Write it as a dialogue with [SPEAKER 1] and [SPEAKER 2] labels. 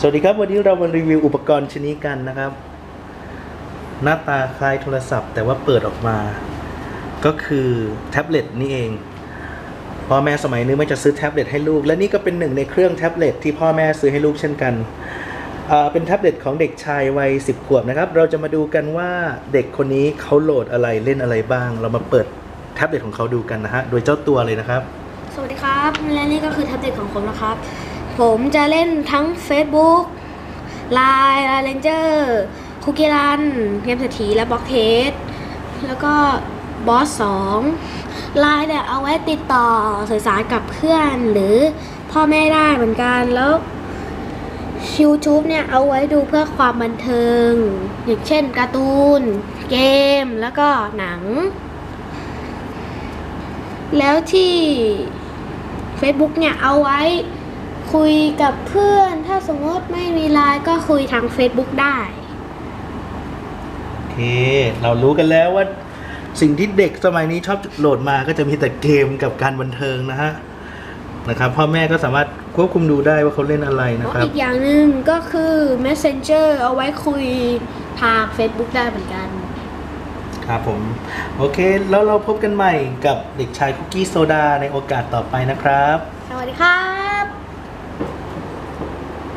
[SPEAKER 1] สวัสดีครับ วันนี้เรามารีวิวอุปกรณ์ชนิดกันนะครับ หน้าตาคล้ายโทรศัพท์ แต่ว่าเปิดออกมา ก็คือแท็บเล็ตนี่เอง พ่อแม่สมัยนี้ไม่จะซื้อแท็บเล็ตให้ลูก และนี่ก็เป็นหนึ่งในเครื่องแท็บเล็ตที่พ่อแม่ซื้อให้ลูกเช่นกัน เป็นแท็บเล็ตของเด็กชายวัย10 ขวบนะครับ เราจะมาดูกันว่าเด็กคนนี้เขาโหลดอะไรเล่นอะไรบ้าง เรามาเปิดแท็บเล็ตของเขาดูกันนะฮะโดยเจ้าตัวเลยนะครับ
[SPEAKER 2] สวัสดีครับและนี่ก็คือแท็บเล็ตของผมนะครับ ผมจะเล่นทั้ง Facebook Line Line Ranger คุกกี้รันเกมเศรษฐีและบล็อกเทสแล้วก็บอส2 Line เนี่ยเอาไว้ติดต่อสื่อสารกับเพื่อนหรือพ่อแม่ได้เหมือนกันแล้ว YouTube เนี่ยเอาไว้ดูเพื่อความบันเทิง อย่างเช่นการ์ตูน เกมแล้วก็หนัง แล้วที่ Facebook เนี่ยเอาไว้ คุยกับเพื่อน ถ้าสมมติไม่มีไลน์ก็คุยทาง Facebook ได้
[SPEAKER 1] โอเค เรารู้กันแล้วว่า สิ่งที่เด็กสมัยนี้ชอบโหลดมาก็จะมีแต่เกมกับการบันเทิงนะฮะนะครับพ่อแม่ก็สามารถควบคุมดูได้ว่าเขาเล่นอะไรนะครับ
[SPEAKER 2] อีกอย่างหนึ่งก็คือ Messenger เอาไว้คุยทาง Facebook ได้เหมือนกัน
[SPEAKER 1] ครับผม โอเค แล้วเราพบกันใหม่กับเด็กชายคุกกี้โซดาในโอกาสต่อไปนะครับ
[SPEAKER 2] สวัสดีครับ